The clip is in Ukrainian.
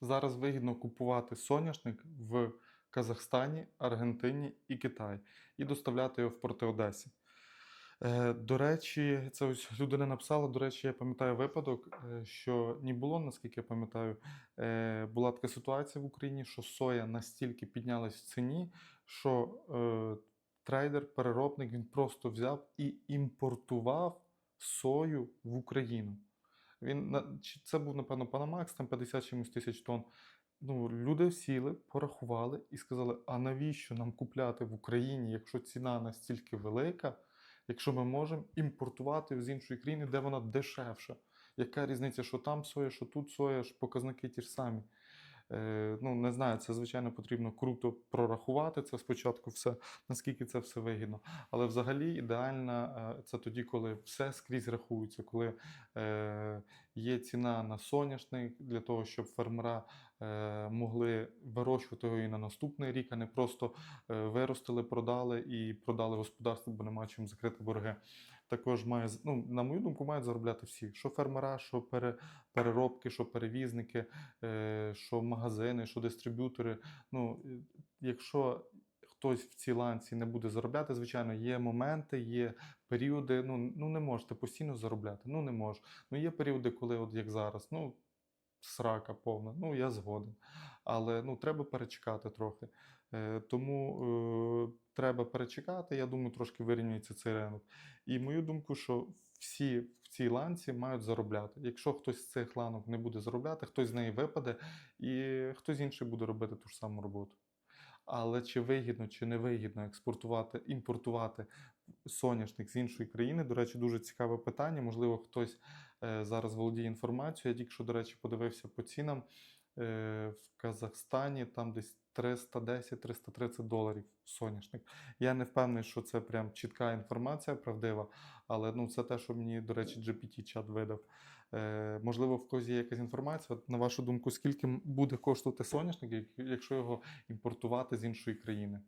зараз вигідно купувати соняшник в Казахстані, Аргентині і Китаї і доставляти його в порти Одесі. Е, До речі, це ось людина написала. До речі, я пам'ятаю випадок, е, що не було, наскільки я пам'ятаю, е, була така ситуація в Україні, що соя настільки піднялась в ціні, що трейдер, переробник, він просто взяв і імпортував сою в Україну. Він це був, напевно, Панамакс, там 50 чимось тисяч тонн. Ну, люди сіли, порахували і сказали: а навіщо нам купляти в Україні, якщо ціна настільки велика, якщо ми можемо імпортувати з іншої країни, де вона дешевша? Яка різниця, що там соя, що тут соя, ж показники ті ж самі. Е, ну, не знаю, це звичайно потрібно круто прорахувати це спочатку, все, наскільки це все вигідно. Але взагалі ідеально е, це тоді, коли все скрізь рахується, коли е, є ціна на соняшник для того, щоб фермера е, могли вирощувати його і на наступний рік, а не просто е, виростили, продали і продали господарство, бо немає чим закрити борги. Також має, ну, на мою думку, мають заробляти всі: що фермера, що пере, переробки, що перевізники, е, що магазини, що дистриб'ютори. Ну, якщо хтось в цій ланці не буде заробляти, звичайно, є моменти, є періоди. Ну, ну не можете постійно заробляти. Ну не можу. Ну є періоди, коли, от як зараз, ну. Срака повна, ну я згоден. Але ну, треба перечекати трохи. Е, тому е, треба перечекати. Я думаю, трошки вирівнюється цей ринок. І мою думку, що всі в цій ланці мають заробляти. Якщо хтось з цих ланок не буде заробляти, хтось з неї випаде, і хтось інший буде робити ту ж саму роботу. Але чи вигідно, чи не вигідно експортувати, імпортувати соняшник з іншої країни? До речі, дуже цікаве питання. Можливо, хтось е, зараз володіє інформацією. Я тільки що, до речі, подивився по цінам е, в Казахстані, там десь 310-330 доларів соняшник. Я не впевнений, що це прям чітка інформація, правдива, але ну, це те, що мені, до речі, GPT-чат видав. Е, можливо, в когось є якась інформація. От, на вашу думку, скільки буде коштувати соняшник, якщо його імпортувати з іншої країни?